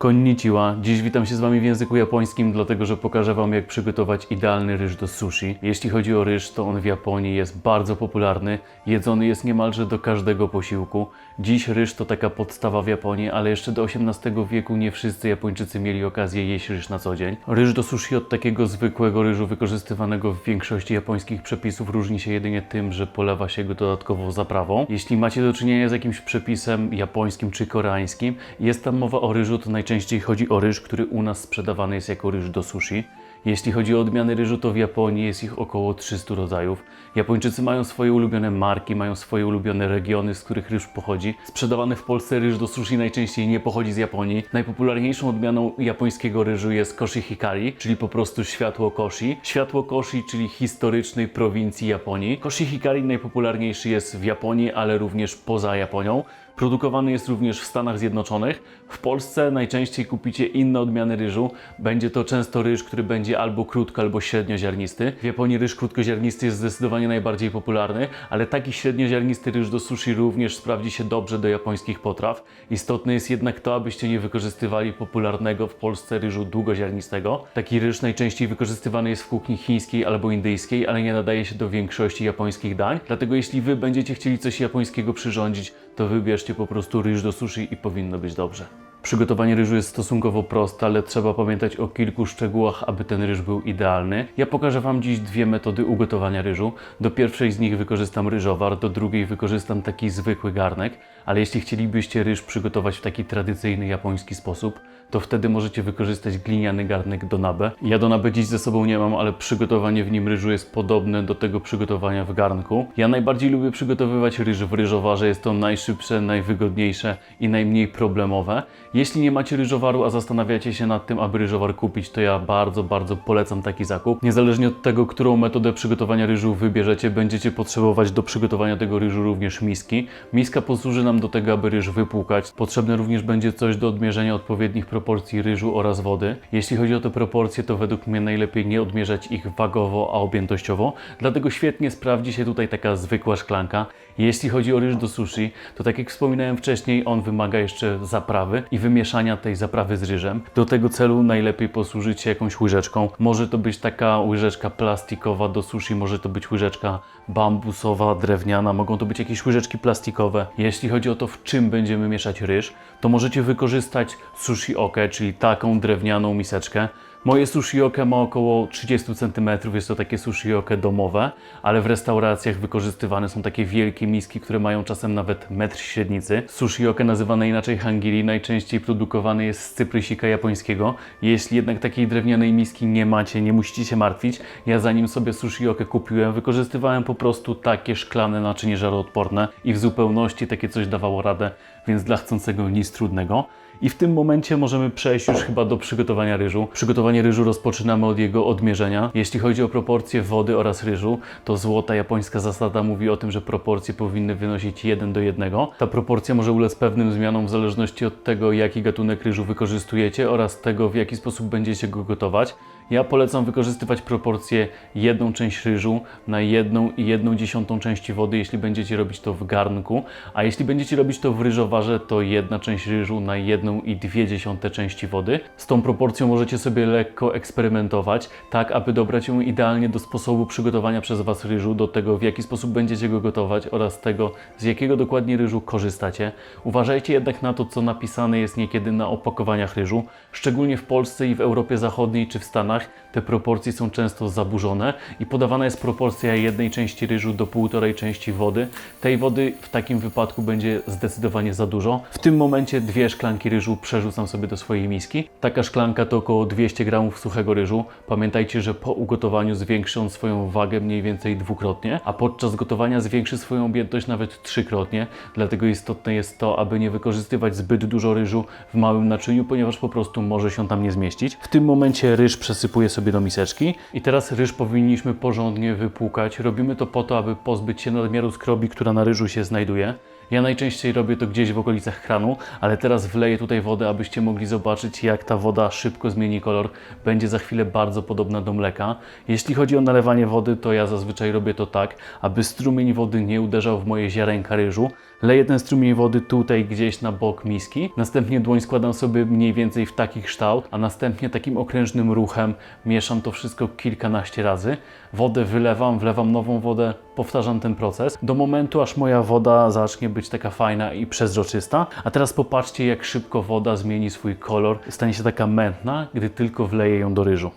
Konnichiwa. Dziś witam się z Wami w języku japońskim, dlatego że pokażę Wam jak przygotować idealny ryż do sushi. Jeśli chodzi o ryż, to on w Japonii jest bardzo popularny. Jedzony jest niemalże do każdego posiłku. Dziś ryż to taka podstawa w Japonii, ale jeszcze do XVIII wieku nie wszyscy Japończycy mieli okazję jeść ryż na co dzień. Ryż do sushi od takiego zwykłego ryżu wykorzystywanego w większości japońskich przepisów różni się jedynie tym, że polewa się go dodatkową zaprawą. Jeśli macie do czynienia z jakimś przepisem japońskim czy koreańskim, jest tam mowa o ryżu, to najczęściej chodzi o ryż, który u nas sprzedawany jest jako ryż do sushi. Jeśli chodzi o odmiany ryżu, to w Japonii jest ich około 300 rodzajów. Japończycy mają swoje ulubione marki, mają swoje ulubione regiony, z których ryż pochodzi. Sprzedawany w Polsce ryż do sushi najczęściej nie pochodzi z Japonii. Najpopularniejszą odmianą japońskiego ryżu jest koshi hikari, czyli po prostu światło koshi. Światło koshi, czyli historycznej prowincji Japonii. Koshi hikari najpopularniejszy jest w Japonii, ale również poza Japonią. Produkowany jest również w Stanach Zjednoczonych. W Polsce najczęściej kupicie inne odmiany ryżu. Będzie to często ryż, który będzie albo krótko, albo średnioziarnisty. W Japonii ryż krótkoziarnisty jest zdecydowanie najbardziej popularny, ale taki średnioziarnisty ryż do sushi również sprawdzi się dobrze do japońskich potraw. Istotne jest jednak to, abyście nie wykorzystywali popularnego w Polsce ryżu długoziarnistego. Taki ryż najczęściej wykorzystywany jest w kuchni chińskiej albo indyjskiej, ale nie nadaje się do większości japońskich dań. Dlatego jeśli wy będziecie chcieli coś japońskiego przyrządzić, to wybierzcie po prostu ryż do sushi i powinno być dobrze. Przygotowanie ryżu jest stosunkowo proste, ale trzeba pamiętać o kilku szczegółach, aby ten ryż był idealny. Ja pokażę Wam dziś dwie metody ugotowania ryżu. Do pierwszej z nich wykorzystam ryżowar, do drugiej wykorzystam taki zwykły garnek, ale jeśli chcielibyście ryż przygotować w taki tradycyjny japoński sposób, to wtedy możecie wykorzystać gliniany garnek do nabe. Ja do nabe dziś ze sobą nie mam, ale przygotowanie w nim ryżu jest podobne do tego przygotowania w garnku. Ja najbardziej lubię przygotowywać ryż w ryżowarze, jest to najszybsze, najwygodniejsze i najmniej problemowe. Jeśli nie macie ryżowaru, a zastanawiacie się nad tym, aby ryżowar kupić, to ja bardzo, bardzo polecam taki zakup. Niezależnie od tego, którą metodę przygotowania ryżu wybierzecie, będziecie potrzebować do przygotowania tego ryżu również miski. Miska posłuży nam do tego, aby ryż wypłukać. Potrzebne również będzie coś do odmierzenia odpowiednich proporcji ryżu oraz wody. Jeśli chodzi o te proporcje, to według mnie najlepiej nie odmierzać ich wagowo, a objętościowo. Dlatego świetnie sprawdzi się tutaj taka zwykła szklanka. Jeśli chodzi o ryż do sushi, to tak jak wspominałem wcześniej, on wymaga jeszcze zaprawy i wymieszania tej zaprawy z ryżem. Do tego celu najlepiej posłużyć się jakąś łyżeczką. Może to być taka łyżeczka plastikowa do sushi, może to być łyżeczka bambusowa, drewniana, mogą to być jakieś łyżeczki plastikowe. Jeśli chodzi o to, w czym będziemy mieszać ryż, to możecie wykorzystać sushi oke, czyli taką drewnianą miseczkę. Moje sushi oke ma około 30 cm, jest to takie sushi oke domowe, ale w restauracjach wykorzystywane są takie wielkie miski, które mają czasem nawet metr średnicy. Sushi oke nazywane inaczej hangiri najczęściej produkowany jest z cyprysika japońskiego. Jeśli jednak takiej drewnianej miski nie macie, nie musicie się martwić. Ja zanim sobie sushi oke kupiłem, wykorzystywałem po prostu takie szklane naczynie żaroodporne i w zupełności takie coś dawało radę, więc dla chcącego nic trudnego. I w tym momencie możemy przejść już chyba do przygotowania ryżu. Przygotowanie ryżu rozpoczynamy od jego odmierzenia. Jeśli chodzi o proporcje wody oraz ryżu, to złota japońska zasada mówi o tym, że proporcje powinny wynosić 1 do 1. Ta proporcja może ulec pewnym zmianom w zależności od tego, jaki gatunek ryżu wykorzystujecie oraz tego, w jaki sposób będziecie go gotować. Ja polecam wykorzystywać proporcję jedną część ryżu na jedną i jedną dziesiątą części wody, jeśli będziecie robić to w garnku, a jeśli będziecie robić to w ryżowarze, to jedna część ryżu na jedną i dwie dziesiąte części wody. Z tą proporcją możecie sobie lekko eksperymentować, tak aby dobrać ją idealnie do sposobu przygotowania przez Was ryżu, do tego w jaki sposób będziecie go gotować oraz tego z jakiego dokładnie ryżu korzystacie. Uważajcie jednak na to, co napisane jest niekiedy na opakowaniach ryżu, szczególnie w Polsce i w Europie Zachodniej czy w Stanach te proporcje są często zaburzone i podawana jest proporcja jednej części ryżu do półtorej części wody. Tej wody w takim wypadku będzie zdecydowanie za dużo. W tym momencie dwie szklanki ryżu przerzucam sobie do swojej miski. Taka szklanka to około 200 gramów suchego ryżu. Pamiętajcie, że po ugotowaniu zwiększy on swoją wagę mniej więcej dwukrotnie, a podczas gotowania zwiększy swoją objętość nawet trzykrotnie. Dlatego istotne jest to, aby nie wykorzystywać zbyt dużo ryżu w małym naczyniu, ponieważ po prostu może się tam nie zmieścić. W tym momencie ryż przesypuję sobie do miseczki i teraz ryż powinniśmy porządnie wypłukać. Robimy to po to, aby pozbyć się nadmiaru skrobi, która na ryżu się znajduje. Ja najczęściej robię to gdzieś w okolicach kranu, ale teraz wleję tutaj wodę, abyście mogli zobaczyć, jak ta woda szybko zmieni kolor. Będzie za chwilę bardzo podobna do mleka. Jeśli chodzi o nalewanie wody, to ja zazwyczaj robię to tak, aby strumień wody nie uderzał w moje ziarenka ryżu. Leję ten strumień wody tutaj gdzieś na bok miski, następnie dłoń składam sobie mniej więcej w taki kształt, a następnie takim okrężnym ruchem mieszam to wszystko kilkanaście razy. Wodę wylewam, wlewam nową wodę, powtarzam ten proces do momentu, aż moja woda zacznie być taka fajna i przezroczysta. A teraz popatrzcie, jak szybko woda zmieni swój kolor, stanie się taka mętna, gdy tylko wleję ją do ryżu.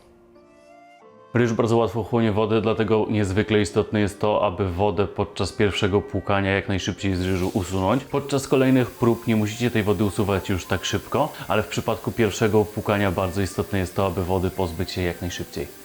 Ryż bardzo łatwo chłonie wodę, dlatego niezwykle istotne jest to, aby wodę podczas pierwszego płukania jak najszybciej z ryżu usunąć. Podczas kolejnych prób nie musicie tej wody usuwać już tak szybko, ale w przypadku pierwszego płukania bardzo istotne jest to, aby wody pozbyć się jak najszybciej.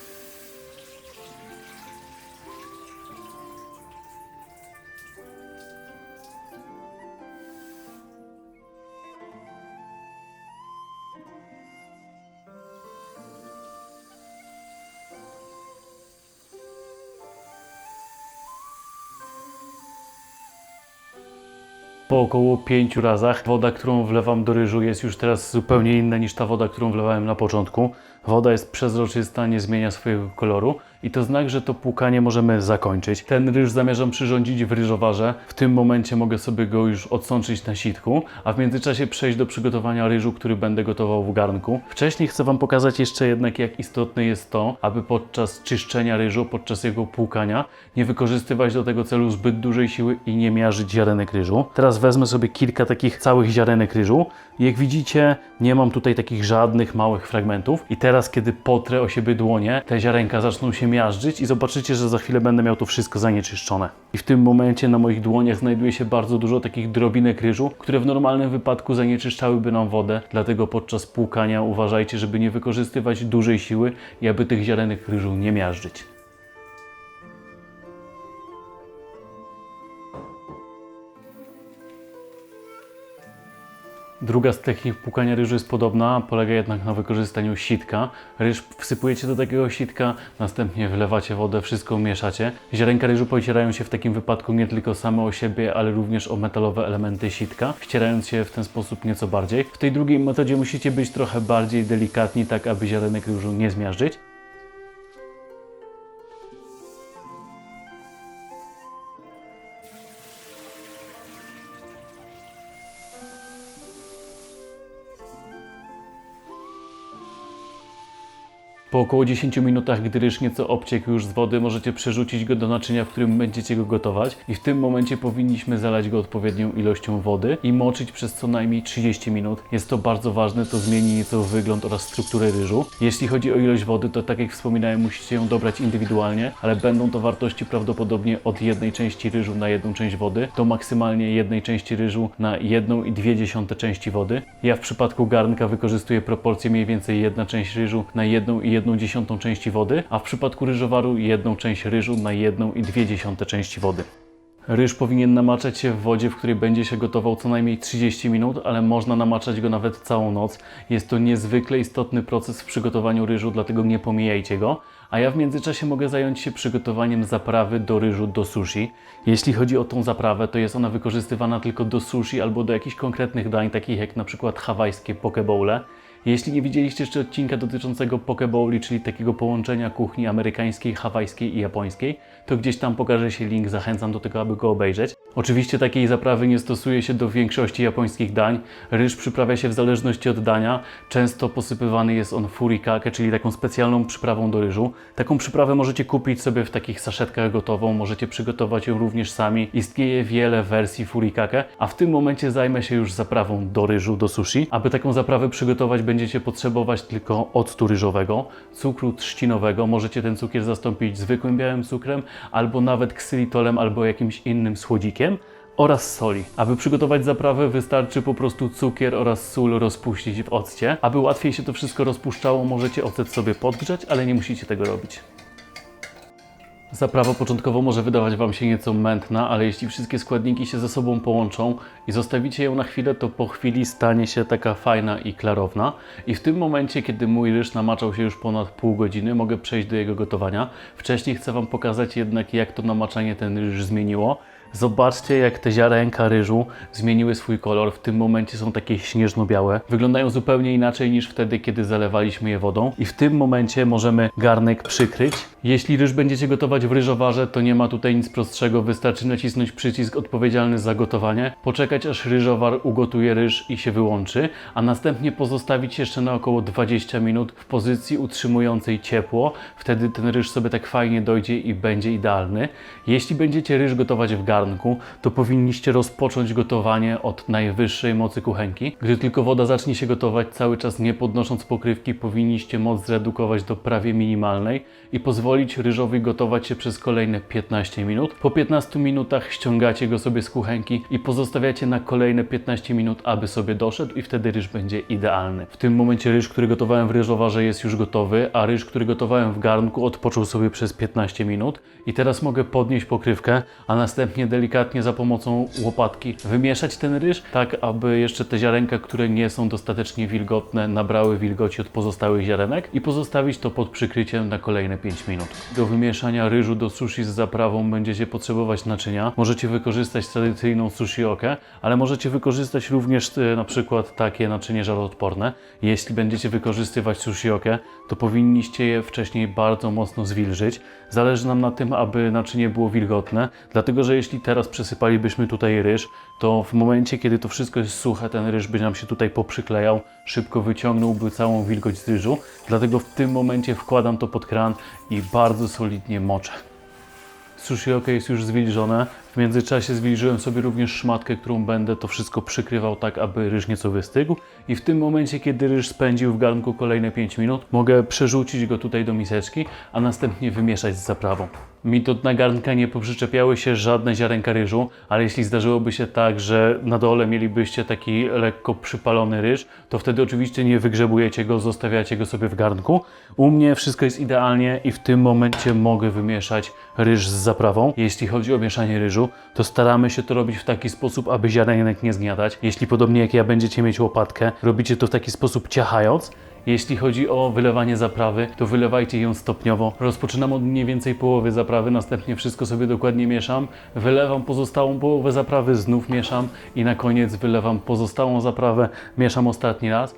Po około pięciu razach woda, którą wlewam do ryżu jest już teraz zupełnie inna niż ta woda, którą wlewałem na początku. Woda jest przezroczysta, nie zmienia swojego koloru i to znak, że to płukanie możemy zakończyć. Ten ryż zamierzam przyrządzić w ryżowarze. W tym momencie mogę sobie go już odsączyć na sitku, a w międzyczasie przejść do przygotowania ryżu, który będę gotował w garnku. Wcześniej chcę Wam pokazać jeszcze jednak, jak istotne jest to, aby podczas czyszczenia ryżu, podczas jego płukania, nie wykorzystywać do tego celu zbyt dużej siły i nie miażyć ziarenek ryżu. Teraz wezmę sobie kilka takich całych ziarenek ryżu. Jak widzicie, nie mam tutaj takich żadnych małych fragmentów. I teraz, kiedy potrę o siebie dłonie, te ziarenka zaczną się miażdżyć i zobaczycie, że za chwilę będę miał to wszystko zanieczyszczone. I w tym momencie na moich dłoniach znajduje się bardzo dużo takich drobinek ryżu, które w normalnym wypadku zanieczyszczałyby nam wodę. Dlatego podczas płukania uważajcie, żeby nie wykorzystywać dużej siły i aby tych ziarenek ryżu nie miażdżyć. Druga z technik płukania ryżu jest podobna, polega jednak na wykorzystaniu sitka. Ryż wsypujecie do takiego sitka, następnie wlewacie wodę, wszystko mieszacie. Ziarenka ryżu pocierają się w takim wypadku nie tylko same o siebie, ale również o metalowe elementy sitka, ścierając się w ten sposób nieco bardziej. W tej drugiej metodzie musicie być trochę bardziej delikatni, tak aby ziarenek ryżu nie zmiażdżyć. Po około 10 minutach, gdy ryż nieco obciekł już z wody, możecie przerzucić go do naczynia, w którym będziecie go gotować i w tym momencie powinniśmy zalać go odpowiednią ilością wody i moczyć przez co najmniej 30 minut. Jest to bardzo ważne, to zmieni nieco wygląd oraz strukturę ryżu. Jeśli chodzi o ilość wody, to tak jak wspominałem, musicie ją dobrać indywidualnie, ale będą to wartości prawdopodobnie od jednej części ryżu na jedną część wody do maksymalnie jednej części ryżu na jedną i dwie dziesiąte części wody. Ja w przypadku garnka wykorzystuję proporcję mniej więcej jedna część ryżu na jedną i jedną dziesiątą części wody, a w przypadku ryżowaru jedną część ryżu na jedną i dwie dziesiąte części wody. Ryż powinien namaczać się w wodzie, w której będzie się gotował co najmniej 30 minut, ale można namaczać go nawet całą noc. Jest to niezwykle istotny proces w przygotowaniu ryżu, dlatego nie pomijajcie go. A ja w międzyczasie mogę zająć się przygotowaniem zaprawy do ryżu do sushi. Jeśli chodzi o tą zaprawę, to jest ona wykorzystywana tylko do sushi albo do jakichś konkretnych dań, takich jak na przykład hawajskie pokebowle. Jeśli nie widzieliście jeszcze odcinka dotyczącego pokebowli, czyli takiego połączenia kuchni amerykańskiej, hawajskiej i japońskiej, to gdzieś tam pokaże się link, zachęcam do tego, aby go obejrzeć. Oczywiście takiej zaprawy nie stosuje się do większości japońskich dań. Ryż przyprawia się w zależności od dania. Często posypywany jest on furikake, czyli taką specjalną przyprawą do ryżu. Taką przyprawę możecie kupić sobie w takich saszetkach gotową, możecie przygotować ją również sami. Istnieje wiele wersji furikake, a w tym momencie zajmę się już zaprawą do ryżu, do sushi. Aby taką zaprawę przygotować, będziecie potrzebować tylko octu ryżowego, cukru trzcinowego. Możecie ten cukier zastąpić zwykłym białym cukrem, albo nawet ksylitolem, albo jakimś innym słodzikiem oraz soli. Aby przygotować zaprawę wystarczy po prostu cukier oraz sól rozpuścić w occie. Aby łatwiej się to wszystko rozpuszczało, możecie ocet sobie podgrzać, ale nie musicie tego robić. Zaprawa początkowo może wydawać Wam się nieco mętna, ale jeśli wszystkie składniki się ze sobą połączą i zostawicie ją na chwilę, to po chwili stanie się taka fajna i klarowna. I w tym momencie, kiedy mój ryż namaczał się już ponad pół godziny, mogę przejść do jego gotowania. Wcześniej chcę Wam pokazać jednak, jak to namaczanie ten ryż zmieniło. Zobaczcie, jak te ziarenka ryżu zmieniły swój kolor. W tym momencie są takie śnieżno-białe. Wyglądają zupełnie inaczej niż wtedy, kiedy zalewaliśmy je wodą. I w tym momencie możemy garnek przykryć. Jeśli ryż będziecie gotować w ryżowarze, to nie ma tutaj nic prostszego. Wystarczy nacisnąć przycisk odpowiedzialny za gotowanie, poczekać aż ryżowar ugotuje ryż i się wyłączy, a następnie pozostawić jeszcze na około 20 minut w pozycji utrzymującej ciepło. Wtedy ten ryż sobie tak fajnie dojdzie i będzie idealny. Jeśli będziecie ryż gotować w garnku, to powinniście rozpocząć gotowanie od najwyższej mocy kuchenki. Gdy tylko woda zacznie się gotować, cały czas nie podnosząc pokrywki, powinniście moc zredukować do prawie minimalnej i pozwolić ryżowi gotować się przez kolejne 15 minut. Po 15 minutach ściągacie go sobie z kuchenki i pozostawiacie na kolejne 15 minut, aby sobie doszedł i wtedy ryż będzie idealny. W tym momencie ryż, który gotowałem w ryżowarze jest już gotowy, a ryż, który gotowałem w garnku odpoczął sobie przez 15 minut i teraz mogę podnieść pokrywkę, a następnie delikatnie za pomocą łopatki wymieszać ten ryż, tak aby jeszcze te ziarenka, które nie są dostatecznie wilgotne, nabrały wilgoci od pozostałych ziarenek i pozostawić to pod przykryciem na kolejne 5 minut. Do wymieszania ryżu do sushi z zaprawą będziecie potrzebować naczynia. Możecie wykorzystać tradycyjną sushi okę, ale możecie wykorzystać również e, na przykład takie naczynie żaroodporne. Jeśli będziecie wykorzystywać sushi okę, to powinniście je wcześniej bardzo mocno zwilżyć. Zależy nam na tym, aby naczynie było wilgotne, dlatego że jeśli teraz przesypalibyśmy tutaj ryż, to w momencie, kiedy to wszystko jest suche, ten ryż by nam się tutaj poprzyklejał, szybko wyciągnąłby całą wilgoć z ryżu. Dlatego w tym momencie wkładam to pod kran i bardzo solidnie moczę. Sushi ok jest już zwilżone. Międzyczasie zwilżyłem sobie również szmatkę, którą będę to wszystko przykrywał tak, aby ryż nieco wystygł. I w tym momencie, kiedy ryż spędził w garnku kolejne 5 minut, mogę przerzucić go tutaj do miseczki, a następnie wymieszać z zaprawą. Mi to na garnka nie poprzyczepiały się żadne ziarenka ryżu, ale jeśli zdarzyłoby się tak, że na dole mielibyście taki lekko przypalony ryż, to wtedy oczywiście nie wygrzebujecie go, zostawiacie go sobie w garnku. U mnie wszystko jest idealnie i w tym momencie mogę wymieszać ryż z zaprawą. Jeśli chodzi o mieszanie ryżu, to staramy się to robić w taki sposób, aby ziarenek nie zgniatać. Jeśli podobnie jak ja będziecie mieć łopatkę, robicie to w taki sposób ciachając, jeśli chodzi o wylewanie zaprawy, to wylewajcie ją stopniowo. Rozpoczynam od mniej więcej połowy zaprawy, następnie wszystko sobie dokładnie mieszam, wylewam pozostałą połowę zaprawy, znów mieszam i na koniec wylewam pozostałą zaprawę, mieszam ostatni raz.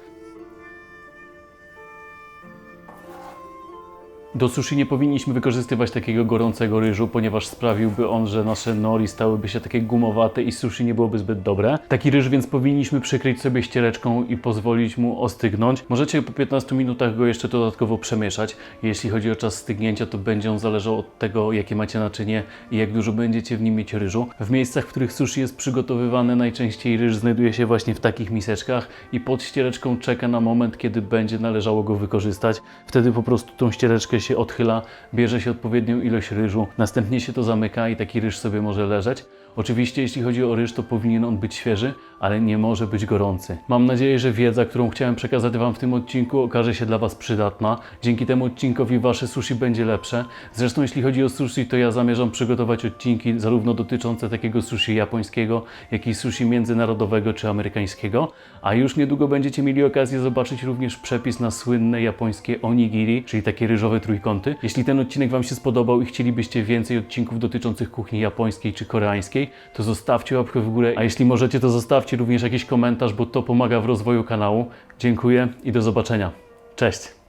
Do sushi nie powinniśmy wykorzystywać takiego gorącego ryżu, ponieważ sprawiłby on, że nasze nori stałyby się takie gumowate i sushi nie byłoby zbyt dobre. Taki ryż więc powinniśmy przykryć sobie ściereczką i pozwolić mu ostygnąć. Możecie po 15 minutach go jeszcze dodatkowo przemieszać. Jeśli chodzi o czas stygnięcia, to będzie on zależał od tego, jakie macie naczynie i jak dużo będziecie w nim mieć ryżu. W miejscach, w których sushi jest przygotowywane, najczęściej ryż znajduje się właśnie w takich miseczkach i pod ściereczką czeka na moment, kiedy będzie należało go wykorzystać. Wtedy po prostu tą ściereczkę się odchyla, bierze się odpowiednią ilość ryżu, następnie się to zamyka i taki ryż sobie może leżeć. Oczywiście, jeśli chodzi o ryż, to powinien on być świeży, ale nie może być gorący. Mam nadzieję, że wiedza, którą chciałem przekazać Wam w tym odcinku, okaże się dla Was przydatna. Dzięki temu odcinkowi Wasze sushi będzie lepsze. Zresztą, jeśli chodzi o sushi, to ja zamierzam przygotować odcinki zarówno dotyczące takiego sushi japońskiego, jak i sushi międzynarodowego czy amerykańskiego. A już niedługo będziecie mieli okazję zobaczyć również przepis na słynne japońskie onigiri, czyli takie ryżowe trójkąty. Jeśli ten odcinek Wam się spodobał i chcielibyście więcej odcinków dotyczących kuchni japońskiej czy koreańskiej, to zostawcie łapkę w górę, a jeśli możecie, to zostawcie również jakiś komentarz, bo to pomaga w rozwoju kanału. Dziękuję i do zobaczenia. Cześć!